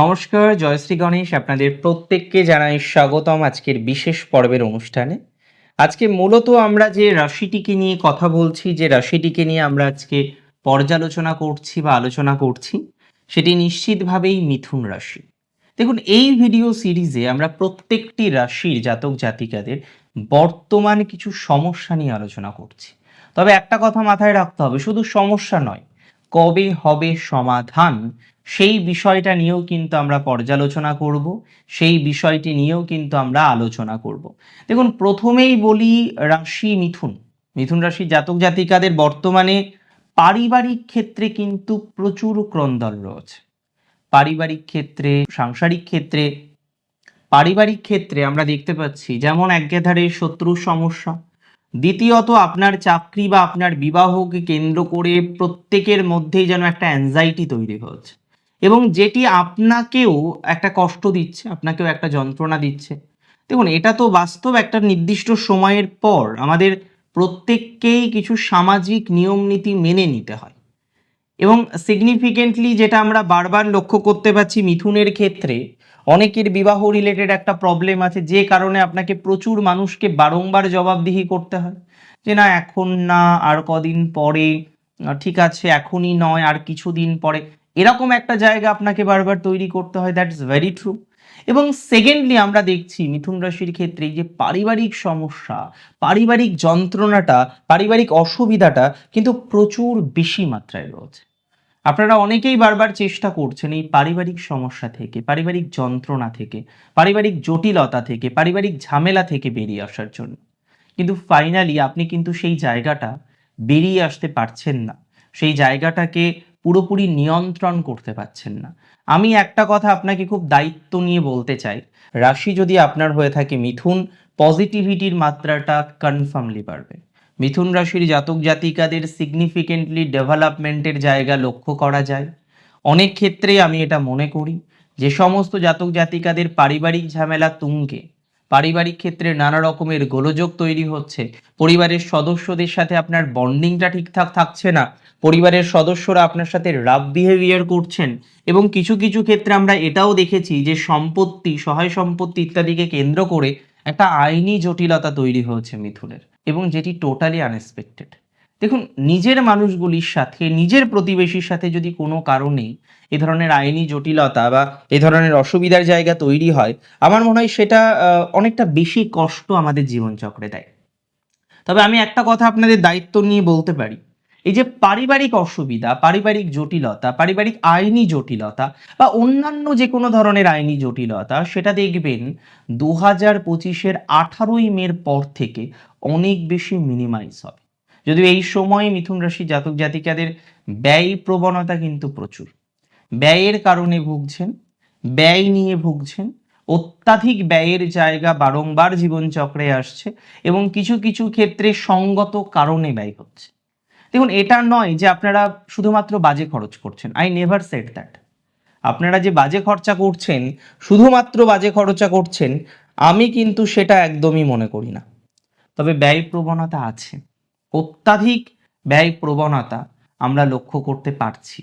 নমস্কার, জয়শ্রী গণেশ আপনাদের প্রত্যেককে জানাই স্বাগতম আজকের বিশেষ পর্বের অনুষ্ঠানে। আজকে মূলত আমরা যে রাশিটিকে নিয়ে কথা বলছি, যে রাশিটিকে নিয়ে আমরা আজকে পর্যালোচনা করছি বা আলোচনা করছি, সেটি নিশ্চিতভাবেই মিথুন রাশি। দেখুন, এই ভিডিও সিরিজে আমরা প্রত্যেকটি রাশির জাতক জাতিকাদের বর্তমান কিছু সমস্যা নিয়ে আলোচনা করছি। তবে একটা কথা মাথায় রাখতে হবে, শুধু সমস্যা নয়, কবে হবে সমাধান সেই বিষয়টা নিয়েও কিন্তু আমরা পর্যালোচনা করব, সেই বিষয়টি নিয়েও কিন্তু আমরা আলোচনা করব। দেখুন, প্রথমেই বলি রাশি মিথুন। মিথুন রাশি জাতক জাতিকাদের বর্তমানে পারিবারিক ক্ষেত্রে কিন্তু প্রচুর ক্রন্দল রয়েছে। পারিবারিক ক্ষেত্রে, সাংসারিক ক্ষেত্রে, পারিবারিক ক্ষেত্রে আমরা দেখতে পাচ্ছি যেমন একধারে শত্রুর সমস্যা। দ্বিতীয়ত, আপনার চাকরি বা আপনার বিবাহকে কেন্দ্র করে প্রত্যেকের মধ্যেই যেন একটা অ্যাংজাইটি তৈরি হচ্ছে। এবং যেটি আপনাকেও একটা কষ্ট দিচ্ছে, আপনাকেও একটা যন্ত্রণা দিচ্ছে। দেখুন, এটা তো বাস্তব একটা নির্দিষ্ট সময়ের পর আমাদের প্রত্যেককেই কিছু সামাজিক নিয়ম নীতি মেনে নিতে হয়। এবং সিগনিফিকেন্টলি যেটা আমরা বারবার লক্ষ্য করতে পারছি মিথুনের ক্ষেত্রে, অনেকের বিবাহ রিলেটেড একটা প্রবলেম আছে, যে কারণে আপনাকে প্রচুর মানুষকে বারংবার জবাবদিহি করতে হয়। যে না, এখন না, আর কদিন পরে, ঠিক আছে, এখনই নয়, আর কিছুদিন পরে। এরকম একটা জায়গা আপনাকে বারবার তৈরি করতে হয় দ্যাট ইজ ভেরি ট্রু এবং সেকেন্ডলি আমরা দেখছি মিথুন রাশির ক্ষেত্রে যে পারিবারিক সমস্যা, পারিবারিক যন্ত্রণাটা, পারিবারিক অসুবিধাটা কিন্তু প্রচুর বেশি মাত্রায় রয়েছে। আপনারা অনেকেই বারবার চেষ্টা করছেন এই পারিবারিক সমস্যা থেকে, পারিবারিক যন্ত্রণা থেকে, পারিবারিক জটিলতা থেকে, পারিবারিক ঝামেলা থেকে বেরিয়ে আসার জন্য। কিন্তু ফাইনালি আপনি কিন্তু সেই জায়গাটা বেরিয়ে আসতে পারছেন না। সেই জায়গাটাকে পুরোপুরি নিয়ন্ত্রণ করতে পারছেন না। আমি একটা কথা আপনাকে খুব দায়িত্ব নিয়ে বলতে চাই। রাশি যদি আপনার হয়ে থাকে মিথুন পজিটিভিটির মাত্রাটা কনফার্মলি বাড়বে। মিথুন রাশির জাতক জাতিকাদের সিগনিফিকেন্টলি ডেভেলপমেন্টের জায়গা লক্ষ্য করা যায়। অনেক ক্ষেত্রে আমি এটা মনে করি, যে সমস্ত জাতক জাতিকাদের পারিবারিক ঝামেলা তুঙ্গে পারিবারিক ক্ষেত্রে নানা রকমের গোলযোগ তৈরি হচ্ছে। পরিবারের সদস্যদের সাথে আপনার বন্ডিংটা ঠিকঠাক থাকছে না। পরিবারের সদস্যরা আপনার সাথে রাফ বিহেভিয়ার করছেন এবং কিছু কিছু ক্ষেত্রে আমরা এটাও দেখেছি যে সম্পত্তি, সহায় সম্পত্তি ইত্যাদিকে কেন্দ্র করে একটা আইনি জটিলতা তৈরি হয়েছে মিথুনের এবং যেটি টোটালি আনএক্সপেক্টেড দেখুন, নিজের মানুষগুলির সাথে, নিজের প্রতিবেশীর সাথে যদি কোনো কারণে এ ধরনের আইনি জটিলতা বা এ ধরনের অসুবিধার জায়গা তৈরি হয়, আমার মনে হয় সেটা অনেকটা বেশি কষ্ট আমাদের জীবনচক্রে দেয়। তবে আমি একটা কথা আপনাদের দায়িত্ব নিয়ে বলতে পারি। এই যে পারিবারিক অসুবিধা, পারিবারিক জটিলতা, পারিবারিক আইনি জটিলতা বা অন্যান্য যে কোনো ধরনের আইনি জটিলতা, সেটা দেখবেন দু হাজার পঁচিশের আঠারোই মের পর থেকে অনেক বেশি মিনিমাইজ হবে। যদিও এই সময়ে মিথুন রাশি জাতক জাতিকাদের ব্যয় প্রবণতা কিন্তু প্রচুর। ব্যয়ের কারণে ভুগছেন, ব্যয় নিয়ে ভুগছেন, অত্যাধিক ব্যয়ের জায়গা বারংবার জীবনচক্রে আসছে এবং কিছু কিছু ক্ষেত্রে সঙ্গত কারণে ব্যয় হচ্ছে। দেখুন, এটা নয় যে আপনারা শুধুমাত্র বাজে খরচ করছেন। আই নেভার সেট দ্যাট আপনারা যে বাজে খরচা করছেন, শুধুমাত্র বাজে খরচা করছেন, আমি কিন্তু সেটা একদমই মনে করি না। তবে ব্যয় প্রবণতা আছে। অত্যাধিক ব্যয় প্রবণতা আমরা লক্ষ্য করতে পারছি।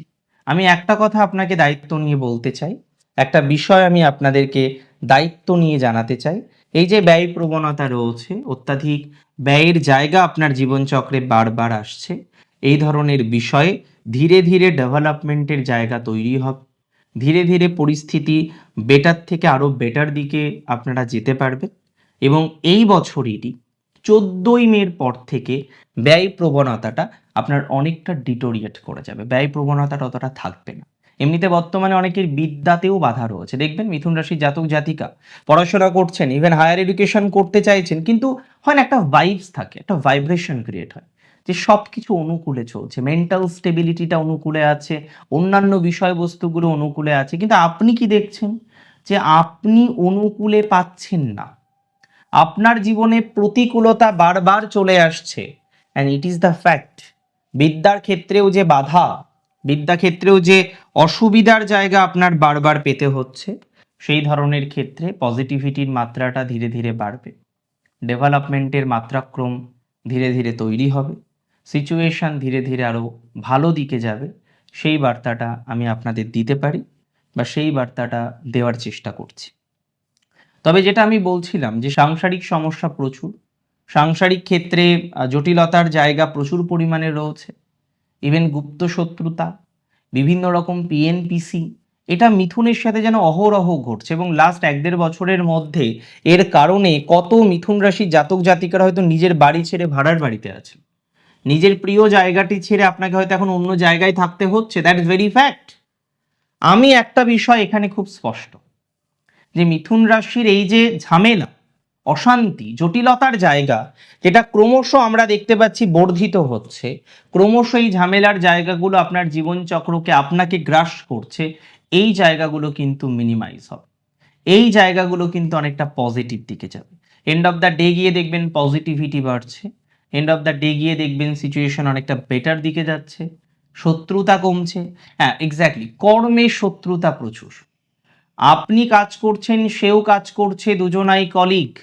আমি একটা কথা আপনাকে দায়িত্ব নিয়ে বলতে চাই। একটা বিষয় আমি আপনাদেরকে দায়িত্ব নিয়ে জানাতে চাই। এই যে ব্যয় প্রবণতা রয়েছে, অত্যাধিক ব্যয়ের জায়গা আপনার জীবনচক্রে বারবার আসছে, এই ধরনের বিষয়ে ধীরে ধীরে ডেভেলপমেন্টের জায়গা তৈরি হবে ধীরে ধীরে পরিস্থিতি বেটার থেকে আরও বেটার দিকে আপনারা যেতে পারবেন এবং এই বছরেরই চোদ্দোই মের পর থেকে ব্যয় প্রবণতাটা আপনার অনেকটা ডিটোরিয়েট করে যাবে। ব্যয় প্রবণতাটা অতটা থাকবে না। এমনিতে বর্তমানে অনেকের বিদ্যাতেও বাধা রয়েছে। দেখবেন মিথুন রাশির জাতক জাতিকা পড়াশোনা করছেন ইভেন হায়ার এডুকেশন করতে চাইছেন, কিন্তু হয় না, একটা ভাইবস থাকে, একটা ভাইব্রেশন ক্রিয়েট হয়। যে সব কিছু অনুকূলে চলছে মেন্টাল স্টেবিলিটিটা অনুকূলে আছে, অন্যান্য বিষয়বস্তুগুলো অনুকূলে আছে, কিন্তু আপনি কি দেখছেন? যে আপনি অনুকূলে পাচ্ছেন না। আপনার জীবনে প্রতিকূলতা বারবার চলে আসছে। And it is the fact বিদ্যার ক্ষেত্রেও যে বাধা, বিদ্যা ক্ষেত্রেও যে অসুবিধার জায়গা আপনার বারবার পেতে হচ্ছে, সেই ধরনের ক্ষেত্রে পজিটিভিটির মাত্রাটা ধীরে ধীরে বাড়বে। ডেভেলপমেন্টের মাত্রাক্রম ধীরে ধীরে তৈরি হবে। সিচুয়েশন ধীরে ধীরে আরও ভালো দিকে যাবে। সেই বার্তাটা আমি আপনাদের দিতে পারি বা সেই বার্তাটা দেওয়ার চেষ্টা করছি। তবে যেটা আমি বলছিলাম যে সাংসারিক সমস্যা প্রচুর। সাংসারিক ক্ষেত্রে জটিলতার জায়গা প্রচুর পরিমাণে রয়েছে। ইভেন গুপ্ত শত্রুতা, বিভিন্ন রকম পিএনপিসি এটা মিথুনের সাথে যেন অহরহ ঘটছে এবং লাস্ট এক দেড় বছরের মধ্যে এর কারণে কত মিথুন রাশির জাতক জাতিকারা হয়তো নিজের বাড়ি ছেড়ে ভাড়ার বাড়িতে আছে। নিজের প্রিয় জায়গাটি ছেড়ে আপনাকে হয়তো এখন অন্য জায়গায় থাকতে হচ্ছে দ্যাট ইজ ভেরি ফ্যাক্ট আমি একটা বিষয় এখানে খুব স্পষ্ট। যে মিথুন রাশির এই যে ঝামেলা, অশান্তি, জটিলতার জায়গা, যেটা ক্রমশ আমরা দেখতে পাচ্ছি বর্ধিত হচ্ছে, ক্রমশ এই ঝামেলার জায়গাগুলো আপনার জীবনচক্রকে আপনাকে গ্রাস করছে, এই জায়গাগুলো কিন্তু মিনিমাইজ হবে। এই জায়গাগুলো কিন্তু অনেকটা পজিটিভ দিকে যাবে। এন্ড অফ দ্য ডে গিয়ে দেখবেন পজিটিভিটি বাড়ছে। এন্ড অফ দ্য ডে গিয়ে দেখবেন সিচুয়েশন অনেকটা বেটার দিকে যাচ্ছে। শত্রুতা কমছে। হ্যাঁ এক্স্যাক্টলি কর্মে শত্রুতা প্রচুর। আপনি কাজ করছেন, সেও কাজ করছে, দুজনাই কলিগ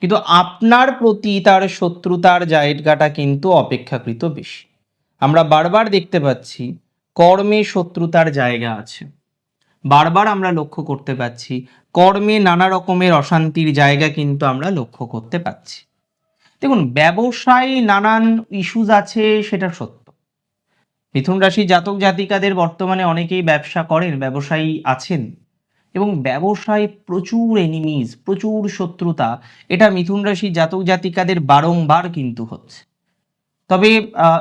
কিন্তু আপনার প্রতি তার শত্রুতার জায়গাটা কিন্তু অপেক্ষাকৃত বেশি। আমরা বারবার দেখতে পাচ্ছি, কর্মে শত্রুতার জায়গা আছে। বারবার আমরা লক্ষ্য করতে পাচ্ছি, কর্মে নানা রকমের অশান্তির জায়গা কিন্তু আমরা লক্ষ্য করতে পাচ্ছি। দেখুন, ব্যবসায় নানান ইস্যুজ আছে, সেটা সত্য। মিথুন রাশি জাতক জাতিকাদের বর্তমানে অনেকেই ব্যবসা করেন, ব্যবসায়ী আছেন। এবং ব্যবসায় প্রচুর এনিমিজ প্রচুর শত্রুতা। এটা মিথুন রাশি জাতক জাতিকাদের বারংবার কিন্তু হচ্ছে। তবে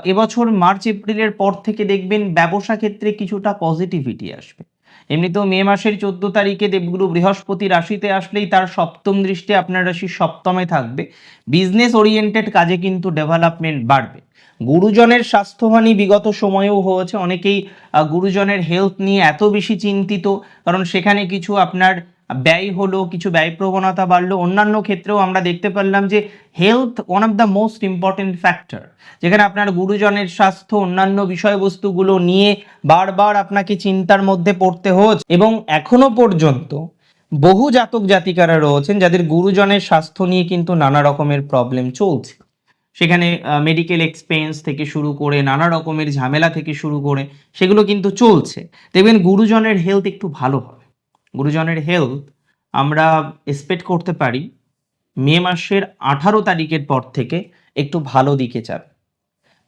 এবছর মার্চ, এপ্রিলের পর থেকে দেখবেন ব্যবসা ক্ষেত্রে কিছুটা পজিটিভিটি আসবে। এমনিতেও মে মাসের চোদ্দ তারিখে দেবগুরু বৃহস্পতি রাশিতে আসলেই তার সপ্তম দৃষ্টি আপনার রাশি সপ্তমে থাকবে। বিজনেস ওরিয়েন্টেড কাজে কিন্তু ডেভেলপমেন্ট বাড়বে। গুরুজনের স্বাস্থ্যহানি বিগত সময়েও হয়েছে। অনেকেই গুরুজনের হেলথ নিয়ে এত বেশি চিন্তিত, কারণ সেখানে কিছু আপনার ব্যয় হলো, কিছু ব্যয় প্রবণতা বাড়লো। অন্যান্য ক্ষেত্রেও আমরা দেখতে পারলাম যে health one of the most important factor যেখানে আপনার গুরুজনের স্বাস্থ্য, অন্যান্য বিষয়বস্তুগুলো নিয়ে বারবার আপনাকে চিন্তার মধ্যে পড়তে হচ্ছে। এবং এখনও পর্যন্ত বহু জাতক জাতিকারা রয়েছেন যাদের গুরুজনের স্বাস্থ্য নিয়ে কিন্তু নানা রকমের প্রবলেম চলছে। সেখানে মেডিকেল এক্সপেন্স থেকে শুরু করে, নানা রকমের ঝামেলা থেকে শুরু করে, সেগুলো কিন্তু চলছে। দেখবেন গুরুজনের হেলথ একটু ভালো হবে গুরুজনের হেলথ আমরা এক্সপেক্ট করতে পারি মে মাসের আঠারো তারিখের পর থেকে একটু ভালো দিকে যাবে।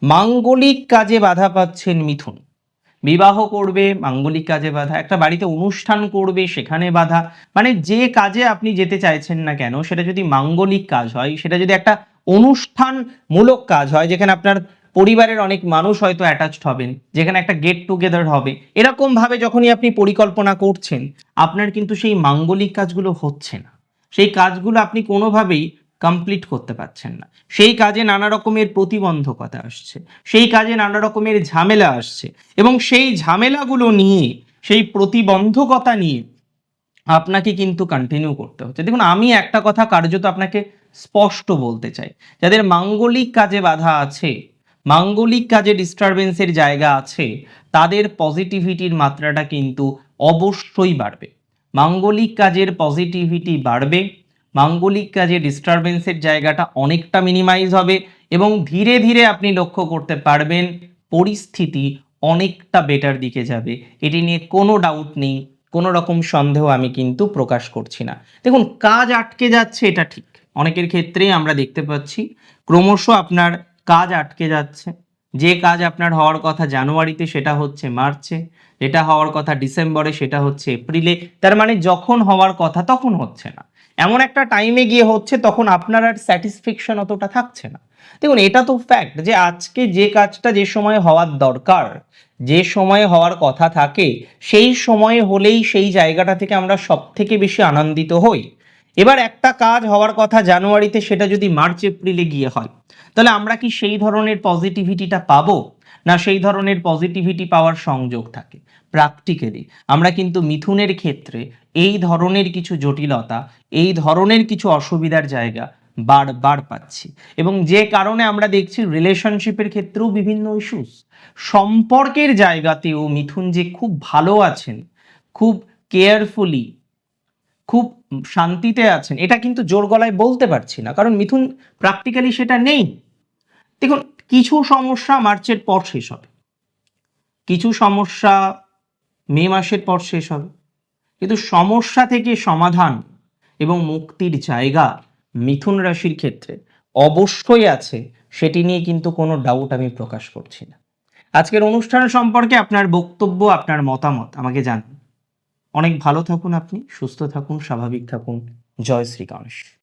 মাঙ্গলিক কাজে বাধা পাচ্ছেন মিথুন। বিবাহ করবে, মাঙ্গলিক কাজে বাধা, একটা বাড়িতে অনুষ্ঠান করবে, সেখানে বাধা। মানে যে কাজে আপনি যেতে চাইছেন না কেন, সেটা যদি মাঙ্গলিক কাজ হয়, সেটা যদি একটা অনুষ্ঠানমূলক কাজ হয়, যেখানে আপনার পরিবারের অনেক মানুষ হয়তো অ্যাটাচড হবেন, যেখানে একটা গেট টুগেদার হবে। এরকম ভাবে যখনই আপনি পরিকল্পনা করছেন, আপনার কিন্তু সেই মাঙ্গলিক কাজগুলো হচ্ছে না। সেই কাজগুলো আপনি কোনোভাবেই কমপ্লিট করতে পারছেন না। সেই কাজে নানা রকমের প্রতিবন্ধকতা আসছে, সেই কাজে নানা রকমের ঝামেলা আসছে এবং সেই ঝামেলাগুলো নিয়ে, সেই প্রতিবন্ধকতা নিয়ে আপনাকে কিন্তু কন্টিনিউ করতে হচ্ছে। দেখুন, আমি একটা কথা কার্যত আপনাকে স্পষ্ট বলতে চাই। যাদের মাঙ্গলিক কাজে বাধা আছে মাঙ্গলিক কাজে ডিস্টারবেন্সের জায়গা আছে, তাদের পজিটিভিটির মাত্রাটা কিন্তু অবশ্যই বাড়বে। মাঙ্গলিক কাজের পজিটিভিটি বাড়বে, মাঙ্গলিক কাজে ডিস্টারবেন্সের জায়গাটা অনেকটা মিনিমাইজ হবে এবং ধীরে ধীরে আপনি লক্ষ্য করতে পারবেন পরিস্থিতি অনেকটা বেটার দিকে যাবে। এটি নিয়ে কোনো ডাউট নেই, কোনো রকম সন্দেহ আমি কিন্তু প্রকাশ করছি না। দেখুন, কাজ আটকে যাচ্ছে, এটা ঠিক। অনেকের ক্ষেত্রেই আমরা দেখতে পাচ্ছি, ক্রমশ আপনার কাজ আটকে যাচ্ছে। যে কাজ আপনার হওয়ার কথা জানুয়ারিতে, সেটা হচ্ছে মার্চে, যেটা হওয়ার কথা ডিসেম্বরে, সেটা হচ্ছে এপ্রিলে। তার মানে যখন হওয়ার কথা, তখন হচ্ছে না। এমন একটা টাইমে গিয়ে হচ্ছে, তখন আপনার আর স্যাটিসফ্যাকশন অতটা থাকছে না। দেখুন, এটা তো ফ্যাক্ট যে আজকে যে কাজটা যে সময় হওয়ার দরকার, যে সময়ে হওয়ার কথা থাকে, সেই সময়ে হলেই সেই জায়গাটা থেকে আমরা সব থেকে বেশি আনন্দিত হই। এবার একটা কাজ হওয়ার কথা জানুয়ারিতে, সেটা যদি মার্চ, এপ্রিলে গিয়ে হয়, তাহলে আমরা কি সেই ধরনের পজিটিভিটিটা পাবো? না সেই ধরনের পজিটিভিটি পাওয়ার সংযোগ থাকে? প্র্যাকটিক্যালি, আমরা কিন্তু মিথুনের ক্ষেত্রে এই ধরনের কিছু জটিলতা, এই ধরনের কিছু অসুবিধার জায়গা বারবার পাচ্ছি। এবং যে কারণে আমরা দেখছি রিলেশনশিপের ক্ষেত্রেও বিভিন্ন ইস্যুস সম্পর্কের জায়গাতেও মিথুন যে খুব ভালো আছেন, খুব কেয়ারফুলি খুব শান্তিতে আছেন, এটা কিন্তু জোর গলায় বলতে পারছি না, কারণ মিথুন প্র্যাকটিক্যালি সেটা নেই। দেখুন, কিছু সমস্যা মার্চের পর শেষ হবে। কিছু সমস্যা মে মাসের পর শেষ হবে। কিন্তু সমস্যা থেকে সমাধান এবং মুক্তির জায়গা মিথুন রাশির ক্ষেত্রে অবশ্যই আছে, সেটি নিয়ে কিন্তু কোনো ডাউট আমি প্রকাশ করছি না। আজকের অনুষ্ঠান সম্পর্কে আপনার বক্তব্য, আপনার মতামত আমাকে জানান। অনেক ভালো থাকুন আপনি সুস্থ থাকুন স্বাভাবিক থাকুন। জয় শ্রী